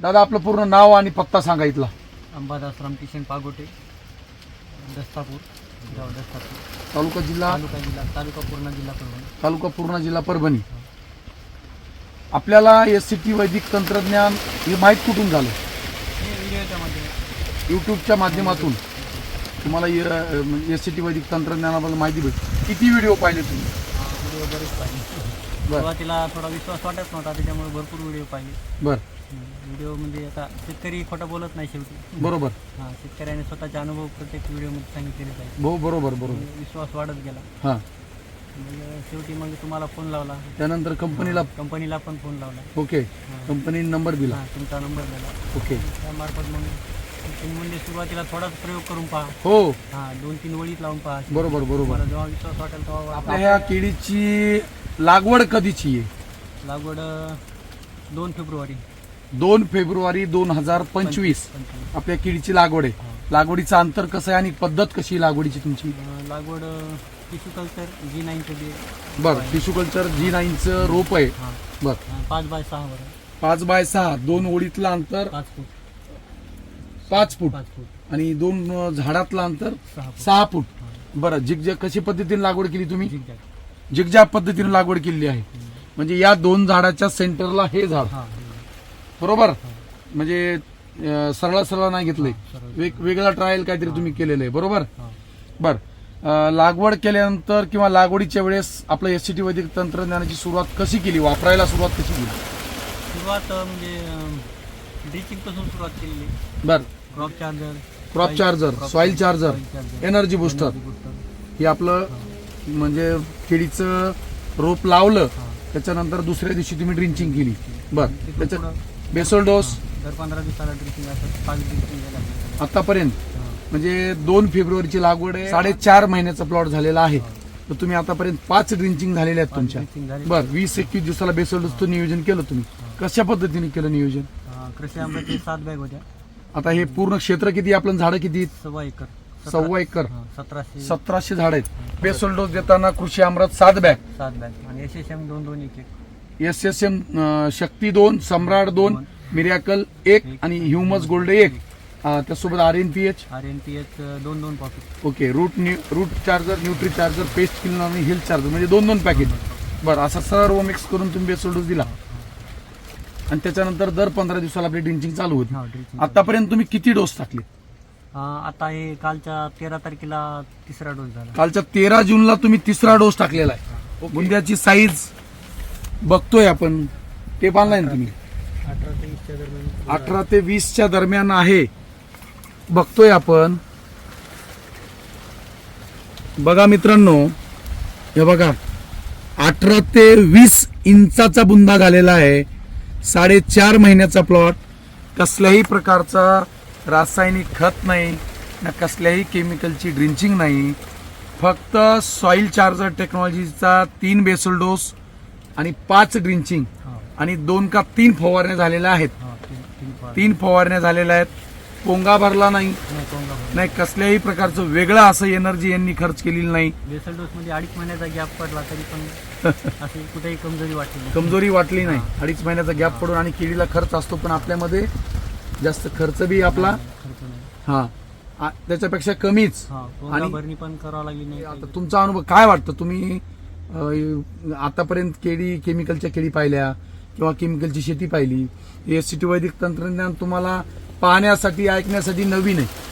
दादा आपलं पूर्ण नाव आणि पत्ता सांगा इथला. अंबादास रामकिशन पागोटे दस्तापूर गाव दस्तापूर. तालुका जिल्हा? तालुका जिल्हा तालुका पूर्णा जिल्हा परभणी. तालुका पूर्णा जिल्हा परभणी. आपल्याला एस सी टी वैदिक तंत्रज्ञान हे माहीत कुठून झालं? हे व्हिडिओच्या माध्यमातून. यूट्यूबच्या माध्यमातून. तुम्हाला एस सी टी वैदिक तंत्रज्ञानाबद्दल माहिती भेट किती व्हिडिओ पाहिले तुम्ही? हा, व्हिडिओ बरेच पाहिले. सुरुवातीला थोडा विश्वास वाटत नव्हता त्याच्यामुळे भरपूर व्हिडिओ पाहिले. बर. व्हिडिओ म्हणजे आता शेतकरी खोटं बोलत नाही शेवटी. बरोबर. हा शेतकऱ्याने स्वतःचे अनुभव प्रत्येक व्हिडिओमध्ये सांगितलेले पाहिजे हो बरोबर बरोबर. विश्वास वाढत गेला. हां. मग शेवटी मग तुम्हाला फोन लावला. त्यानंतर कंपनीला कंपनीला पण फोन लावला. ओके. कंपनीने नंबर दिला. हा तुमचा नंबर दिला. ओके. त्यामार्फत मग तुम्ही म्हणजे सुरुवातीला थोडाच प्रयोग करून पहा. हो. हा दोन तीन वळीत लावून पहा. बरोबर बरोबर. तुम्हाला जेव्हा विश्वास वाटेल तेव्हा आपल्या ह्या केळीची लागवड कधीची आहे? लागवड अं, दोन फेब्रुवारी. दोन फेब्रुवारी दोन हजार पंचवीस. आपल्या केळीची लागवड आहे. लागवडीचं अंतर कसं आहे आणि पद्धत कशी आहे लागवडीची तुमची? लागवड टिश्यू कल्चर जी नाईनचं बी बर टिश्यू कल्चर जी नाईनचं रोप आहे. हा. बर. पाच बाय सहा वर पाच बाय सहा दोन ओळीतलं अंतर पाच फूट. पाच फूट. पाच फूट. आणि दोन अं, झाडातलं अंतर सहा फूट. सहा फूट. बरं कशी पद्धतीने लागवड केली तुम्ही? झिगझॅग. झिगझॅग पद्धतीने लागवड केलेली आहे. म्हणजे या दोन झाडाच्या सेंटरला हे झाड. हा. बरोबर? म्हणजे अं, सरळ सरळ नाही सरळ. वेग वेगळा ट्रायल काहीतरी तुम्ही केलेलं आहे. बरोबर? बर. अं, लागवड केल्यानंतर किंवा लागवडीच्या वेळेस आपलं एस सी टी वैदिक तंत्रज्ञानाची सुरुवात कशी केली? वापरायला सुरुवात कशी केली? सुरुवात अं, म्हणजे ड्रिचिंगपासून सुरुवात केलेली. बर. Crop charger crop charger soil charger energy booster. हे आपलं म्हणजे केळीचं रोप लावलं त्याच्यानंतर दुसऱ्या दिवशी तुम्ही ड्रिंचिंग केली. बर. त्याच्यात बेसोल डोस. दर पंधरा दिवसाला ड्रिचिंग असं पाच आपल्याकडे. आतापर्यंत. हा. म्हणजे दोन फेब्रुवारीची लागवड आहे. साडेचार महिन्याचा प्लॉट झालेला आहे. तर तुम्ही आतापर्यंत पाच ड्रिंचिंग झालेल्या आहेत तुमच्या. झाली बर वीस एकवीस दिवसाला बेसोल डोसचं नियोजन केलं तुम्ही. कशा पद्धतीने केलं नियोजन? अं, कृषी आंब्याचे सात बॅग होत्या. आता हे पूर्ण क्षेत्र किती आपलं झाडं किती आहेत? सव्वा एकर. सव्वा एकर. हा, सतराशे सतराशे झाड आहेत. बेसोल डोस देताना कृषी अमृत सात बॅग. सात बॅग. आणि एस एस एम दोन दोन एक एक. एस एस एम शक्ती दोन सम्राट दोन मिरॅकल एक आणि ह्युमस गोल्ड एक. त्यासोबत R N P H. R N P H दोन दोन pocket okay root new root charger nutri charger pest killer आणि हेल्थ चार्जर म्हणजे दोन दोन पॅकेट बरं असा सर्व मिक्स करून तुम्ही बेसोल डोस दिला. आणि त्याच्यानंतर दर पंधरा दिवसाला आपली ड्रिंचिंग चालू होती. आतापर्यंत तुम्ही किती डोस टाकले? आता हे कालच्या तेरा तारखेला तिसरा डोस झाला. कालच्या तेरा जूनला तुम्ही तिसरा डोस टाकलेला आहे. बुंद्याची साईज बघतोय आपण. ते बांधलाय ना तुम्ही? अठरा ते वीसच्या दरम्यान. अठरा ते वीसच्या दरम्यान आहे. बघतोय आपण. बघा मित्रांनो हे बघा. अठरा ते वीस इंचाचा बुंदा झालेला आहे. साडेचार महिन्याचा प्लॉट कसल्याही प्रकारचा रासायनिक खत नाही ना कसल्याही केमिकलची ड्रिंचिंग नाही. फक्त सॉइल चार्जर टेक्नॉलॉजीचा तीन बेसल डोस आणि पाच ड्रिंचिंग आणि दोन का तीन फवारण्या झालेल्या आहेत. तीन तीन फवार तीन फवारण्या झालेल्या आहेत. पोंगा भरला नाही. नाही कसल्याही प्रकारचं वेगळं असं एनर्जी यांनी खर्च केलेली नाही. बेसल डोस मध्ये अडीच महिन्याचा गॅप पडला तरी पण कुठेही कमजोरी वाटली. कमजोरी वाटली नाही. अडीच महिन्याचा गॅप पडून आणि केळीला खर्च असतो पण आपल्यामध्ये जास्त खर्च बी आपला हा. त्याच्यापेक्षा कमीच. आणि- भरणी पण करावं लागली नाही आता तुमचा अनुभव काय वाटतं? तुम्ही आतापर्यंत केळी केमिकलच्या केळी पाहिल्या किंवा केमिकलची शेती पाहिली. एस सी टी वैदिक तंत्रज्ञान तुम्हाला पाहण्यासाठी ऐकण्यासाठी नवीन आहे.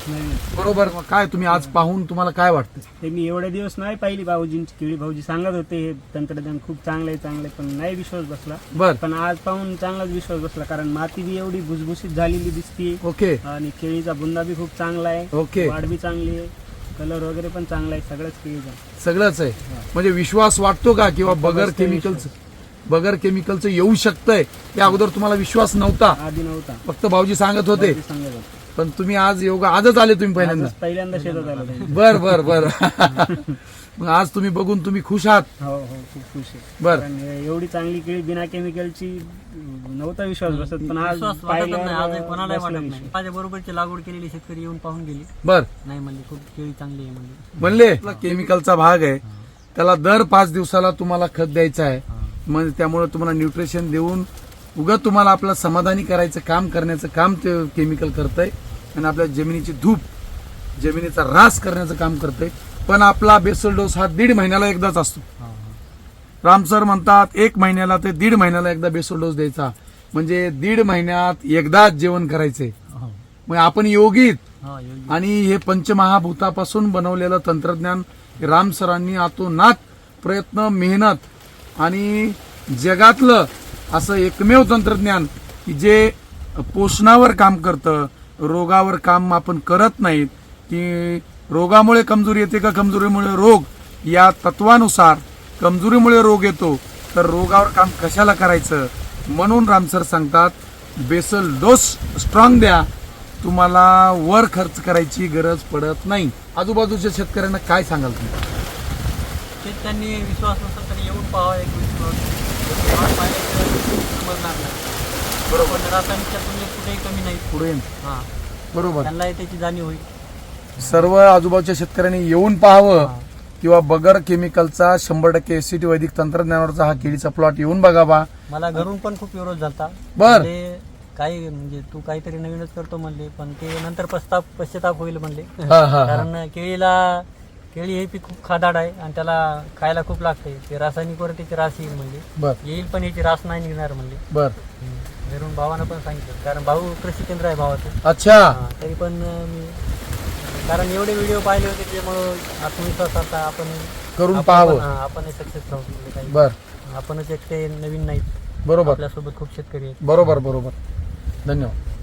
बरोबर? काय तुम्ही आज पाहून तुम्हाला काय वाटतं? ते मी एवढे दिवस नाही पाहिली भाऊजींची केळी. भाऊजी सांगत होते हे तंत्रज्ञान खूप चांगलं आहे चांगलं पण नाही विश्वास बसला. बर. पण आज पाहून चांगलाच विश्वास बसला कारण माती बी एवढी भुसभुशीत झालेली दिसते ओके. आणि केळीचा बुंदा बी खूप चांगला आहे. ओके. वाढ बी चांगली आहे. कलर वगैरे पण चांगला आहे सगळ्याच केळीचा सगळंच आहे. म्हणजे विश्वास वाटतो का किंवा बगर केमिकलचं बगर केमिकलचं येऊ शकतंय त्या अगोदर तुम्हाला विश्वास नव्हता. आधी नव्हता. फक्त भाऊजी सांगत होते. भाऊजी सांगत होते. पण तुम्ही आज योगा आजच आले तुम्ही पहिल्यांदा. आजच पहिल्यांदा शेतात आलो. बर बर बर. मग आज तुम्ही बघून तुम्ही खुश आहात? हो हो खूप खुश आहे. बर. कारण एवढी चांगली केळी बिना केमिकलची नव्हता विश्वास बसत पण आज विश्वास नाही. बसला विश्वास. माझ्या बरोबरची लागवड केलेली शेतकरी येऊन पाहून गेले. बर. नाही म्हणले खूप केळी चांगली आहे म्हणले. म्हणले केमिकलचा भाग आहे. त्याला दर पाच दिवसाला तुम्हाला खत द्यायचं आहे. म्हणजे त्यामुळे तुम्हाला न्यूट्रिशन देऊन उगा तुम्हाला आपलं समाधानी करायचं काम करण्याचं काम ते केमिकल करतंय. आणि आपल्या जमिनीची धूप जमिनीचा ऱ्हास करण्याचं काम करतंय. पण आपला बेसल डोस हा दीड महिन्याला एकदाच असतो राम सर म्हणतात एक महिन्याला ते दीड महिन्याला एकदा बेसल डोस द्यायचा म्हणजे दीड महिन्यात एकदाच जेवण करायचे हा. मग आपण योगीत. आणि हे पंचमहाभूतापासून बनवलेलं तंत्रज्ञान राम सरांनी आतोनात प्रयत्न मेहनत आणि जगातलं असं एकमेव तंत्रज्ञान की जे पोषणावर काम करतं रोगावर काम आपण करत नाहीत की रोगामुळे कमजोरी येते का कमजोरीमुळे रोग? या तत्वानुसार कमजोरीमुळे रोग येतो तर रोगावर काम कशाला करायचं? म्हणून रामसर सांगतात बेसल डोस स्ट्रॉंग द्या. तुम्हाला वर खर्च करायची गरज पडत नाही. आजूबाजूच्या शेतकऱ्यांना काय सांगाल तुम्ही? शेतकऱ्यांनी विश्वास नसेल तर येऊन पाहावा एक बरोबर. रासायनिकच्या तुलनेत कुठेही कमी नाही. पुढे. हा. बरोबर. त्यांना त्याची जाणीव होईल. सर्व आजूबाजूच्या शेतकऱ्यांनी येऊन पाहावं. किंवा बगर केमिकलचा शंभर टक्के एसीटी वैदिक तंत्रज्ञानावरचा हा केळीचा प्लॉट येऊन बघावा. मला घरून पण खूप विरोध झाला बर. काही म्हणजे तू काहीतरी नवीनच करतो म्हणले पण ते नंतर पश्चाताप पश्चाताप होईल म्हणले. कारण केळीला केळी हे पीक खूप खादाड आहे आणि त्याला खायला खूप लागते ते रासायनिकवर त्याची रास येईल म्हणले. बर. येईल पण याची रास नाही निघणार म्हणले. बर. घरून भावानं पण सांगितलं. कारण भाऊ कृषी केंद्र आहे भावाचं. अच्छा. तरी पण मी कारण एवढे व्हिडिओ पाहिले होते त्यामुळं आत्मविश्वास आता आपण करून आपण पाहावं. पण- हा, आपण सक्सेस राहू काही. बर. आपणच एकटे नवीन नाहीत. बरोबर. आपल्यासोबत खूप शेतकरी आहेत. बरोबर बरोबर. धन्यवाद.